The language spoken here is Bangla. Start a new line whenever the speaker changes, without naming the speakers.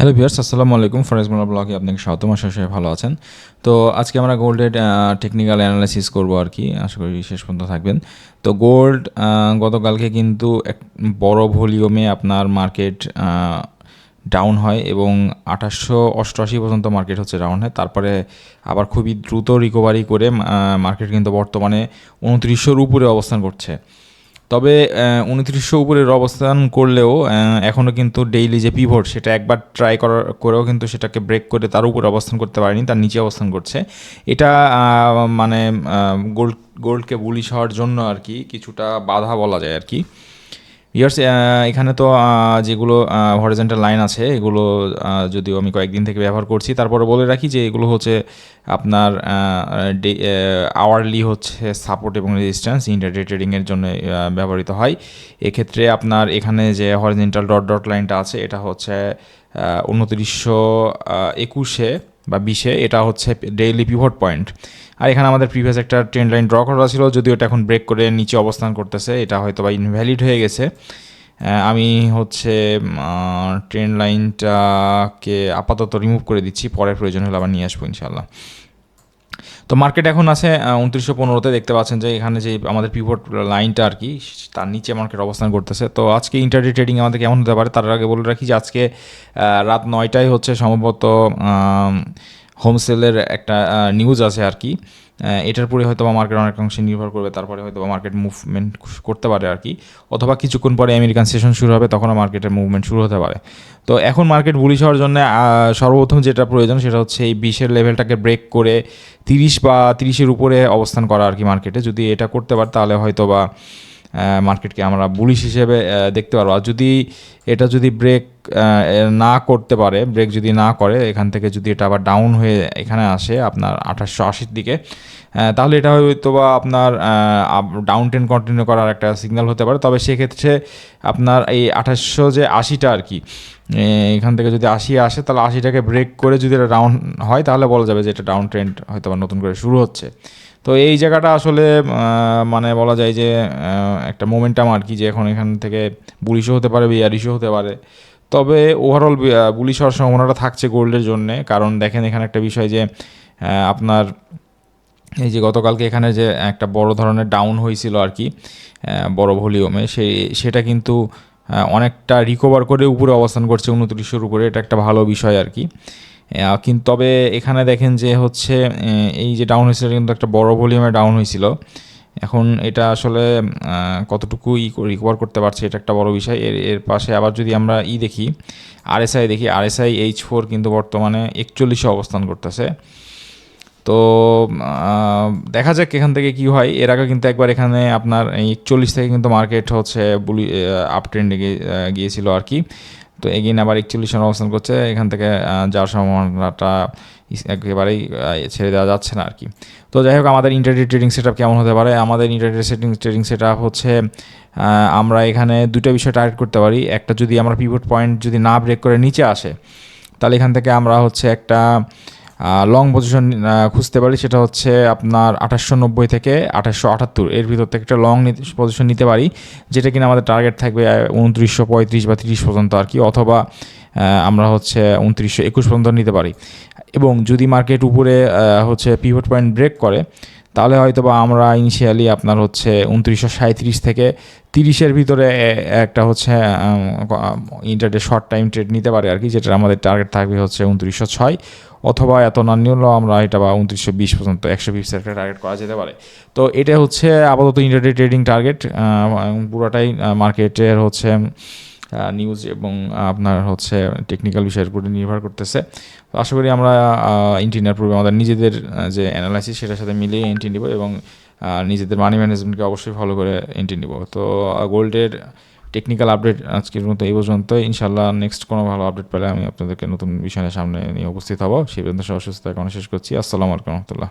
হ্যালো ভিউয়ার্স আসসালামু আলাইকুম। ফরেজ মোলা ব্লগে আপনাকে স্বাগতম। আশা সবাই ভালো আছেন। তো আজকে আমরা গোল্ডের টেকনিক্যাল অ্যানালাইসিস করব আর কি। আশা করি শেষ পর্যন্ত থাকবেন। তো গোল্ড গতকালকে কিন্তু এক বড় ভলিউমে আপনার মার্কেট ডাউন হয় এবং আঠাশশো অষ্টআশি পর্যন্ত মার্কেট হচ্ছে ডাউন হয়। তারপরে আবার খুবই দ্রুত রিকভারি করে মার্কেট কিন্তু বর্তমানে উনত্রিশশোর উপরে অবস্থান করছে। তবে উনত্রিশশো উপরের অবস্থান করলেও এখনও কিন্তু ডেইলি যে পিভট সেটা একবার ট্রাই করার করেও কিন্তু সেটাকে ব্রেক করে তার উপরে অবস্থান করতে পারেনি, তার নিচে অবস্থান করছে। এটা মানে গোল্ড গোল্ডকে বুলিশ হওয়ার জন্য আর কি কিছুটা বাধা বলা যায় আর কি। ইয়ার্স এখানে তো যেগুলো হরিজেন্টাল লাইন আছে, এগুলো যদিও আমি কয়েকদিন থেকে ব্যবহার করছি, তারপরে বলে রাখি যে এগুলো হচ্ছে আপনার আওয়ারলি হচ্ছে সাপোর্ট এবং রেজিস্ট্যান্স ইন্টারডে ট্রেডিংয়ের জন্য ব্যবহৃত হয়। এক্ষেত্রে আপনার এখানে যে হরিজেন্টাল ডট ডট লাইনটা আছে, এটা হচ্ছে উনত্রিশশো একুশে বা বিশে, এটা হচ্ছে ডেইলি পিভট পয়েন্ট আর এখানে আমাদের প্রিভিয়াস একটা ট্রেন লাইন ড্র করা ছিল, যদিও এটা এখন ব্রেক করে নিচে অবস্থান করতেছে, এটা হয়তো বা ইনভ্যালিড হয়ে গেছে। আমি হচ্ছে ট্রেন লাইনটাকে আপাতত রিমুভ করে দিচ্ছি, পরের প্রয়োজন হলে আবার নিয়ে আসব ইনশাল্লাহ তো মার্কেট এখন আছে উনত্রিশশো পনেরোতে দেখতে পাচ্ছেন যে এখানে যে আমাদের পিভট লাইনটা আর কি, তার নিচে মার্কেট অবস্থান করতেছে। তো আজকে ইন্টারডে ট্রেডিং আমাদের কেমন হতে পারে? তার আগে বলে রাখি যে আজকে রাত নয়টায় হচ্ছে সম্ভবত হোমসেলের একটা নিউজ আছে আর কি। এটার পরে হয়তো বা মার্কেট অনেক অংশে নির্ভর করবে, তারপরে হয়তো বা মার্কেট মুভমেন্ট করতে পারে আর কি। অথবা কিছুক্ষণ পরে আমেরিকান সেশন শুরু হবে, তখনও মার্কেটের মুভমেন্ট শুরু হতে পারে। তো এখন মার্কেট বুলিশ হওয়ার জন্য সর্বপ্রথম যেটা প্রয়োজন, সেটা হচ্ছে এই বিশের লেভেলটাকে ব্রেক করে তিরিশ বা তিরিশের উপরে অবস্থান করা আর কি মার্কেটে যদি এটা করতে পারে, তাহলে হয়তো বা মার্কেটকে আমরা বুলিশ হিসেবে দেখতে পারব। আর যদি এটা যদি ব্রেক না করতে পারে ব্রেক যদি না করে, এখান থেকে যদি এটা আবার ডাউন হয়ে এখানে আসে আপনার আঠাশশো আশির দিকে তাহলে এটা হয়তো বা আপনার ডাউন টেন কন্টিনিউ করার একটা সিগন্যাল হতে পারে। তবে সেক্ষেত্রে আপনার এই আঠাশশো যে আশিটা আর কি এখান থেকে যদি আশি আসে, তাহলে আশিটাকে ব্রেক করে যদি এটা ডাউন হয়, তাহলে বলা যাবে যে এটা ডাউন ট্রেন্ড হয়তো বা নতুন করে শুরু হচ্ছে। তো এই জায়গাটা আসলে মানে বলা যায় যে একটা মোমেন্টাম আর কি, যে এখন এখান থেকে বুলিশও হতে পারে বিয়ারিশও হতে পারে। তবে ওভারঅল বুলিশ হওয়ার সম্ভাবনাটা থাকছে গোল্ডের জন্যে। কারণ দেখেন এখানে একটা বিষয় যে আপনার এই যে গতকালকে এখানে যে একটা বড় ধরনের ডাউন হয়েছিল আর কি বড় ভলিউমে সেই সেটা কিন্তু অনেকটা রিকভার করে উপরে অবস্থান করছে উনত্রিশশোর উপরে। এটা একটা ভালো বিষয় আর কি। কিন্তু তবে এখানে দেখেন যে হচ্ছে এই যে ডাউন হয়েছিল কিন্তু একটা বড় ভলিউমে ডাউন হয়েছিল। এখন এটা আসলে কতটুকু ই রিকভার করতে পারছে, এটা একটা বড় বিষয়। এর এর পাশে আবার যদি আমরা ই দেখি আরএসআই দেখি আরএসআই এইচ ফোর কিন্তু বর্তমানে একচল্লিশে অবস্থান করতেছে। তো দেখা যাক এখান থেকে কি হয়। এর আগে কিন্তু একবার এখানে আপনার একচল্লিশ থেকে কিন্তু মার্কেট হচ্ছে বুলি আপ ট্রেন্ডে গিয়েছিল আর কি। তো এগিয়ে আবার একচল্লিশ রান অবস্থান করছে, এখান থেকে যাওয়ার সম্ভাবনাটা একেবারেই ছেড়ে দেওয়া যাচ্ছে না আর কি তো যাই হোক, আমাদের ইন্টারনেট ট্রেডিং সেট কেমন হতে পারে? আমাদের ইন্টারনেট সেটিং ট্রেডিং সেট হচ্ছে আমরা এখানে দুটো বিষয় টার্গেট করতে পারি। একটা যদি আমরা পিভট পয়েন্ট যদি না ব্রেক করে নিচে আসে, তাহলে এখান থেকে আমরা হচ্ছে একটা লং পজিশন খুঁজতে পারি সেটা হচ্ছে আপনার আঠাশশো নব্বই থেকে আঠাশশো আটাত্তর। এর ভিতর থেকে একটা লং পজিশন নিতে পারি, যেটা কিনা আমাদের টার্গেট থাকবে উনত্রিশশো পঁয়ত্রিশ বা তিরিশ পর্যন্ত আর কি, অথবা আমরা হচ্ছে উনত্রিশশো একুশ পর্যন্ত নিতে পারি। এবং যদি মার্কেট উপরে হচ্ছে পিভট পয়েন্ট ব্রেক করে তাহলে হয়তো বা আমরা ইনিশিয়ালি আপনার হচ্ছে উনত্রিশশো সাঁত্রিশ থেকে তিরিশের ভিতরে একটা হচ্ছে ইন্টারডে শর্ট টাইম ট্রেড নিতে পারে আর কি যেটা আমাদের টার্গেট থাকবে হচ্ছে উনত্রিশশো ছয় অথবা এত না নিলেও আমরা এটা বা উনত্রিশশো বিশ পর্যন্ত একশো বিশ একটা টার্গেট করা যেতে পারে। তো এটা হচ্ছে আপাতত ইন্টারডে ট্রেডিং টার্গেট পুরোটাই মার্কেটের হচ্ছে নিউজ এবং আপনার হচ্ছে টেকনিক্যাল বিষয়ের উপরে নির্ভর করতেছে। তো আশা করি আমরা এন্ট্রি নেওয়ার পূর্বে আমাদের নিজেদের যে অ্যানালাইসিস সেটার সাথে মিলিয়ে এন্ট্রি নিব এবং নিজেদের মানি ম্যানেজমেন্টকে অবশ্যই ফলো করে এন্ট্রি নিব। তো গোল্ডের টেকনিক্যাল আপডেট আজকের মতো এই পর্যন্ত ইনশাল্লাহ নেক্সট কোনো ভালো আপডেট পেলে আমি আপনাদেরকে নতুন বিষয়ের সামনে নিয়ে উপস্থিত হব। সেই পর্যন্ত সব সুস্থ শেষ করছি। আসসালামু আলাইকুম রহমতুল্লাহ।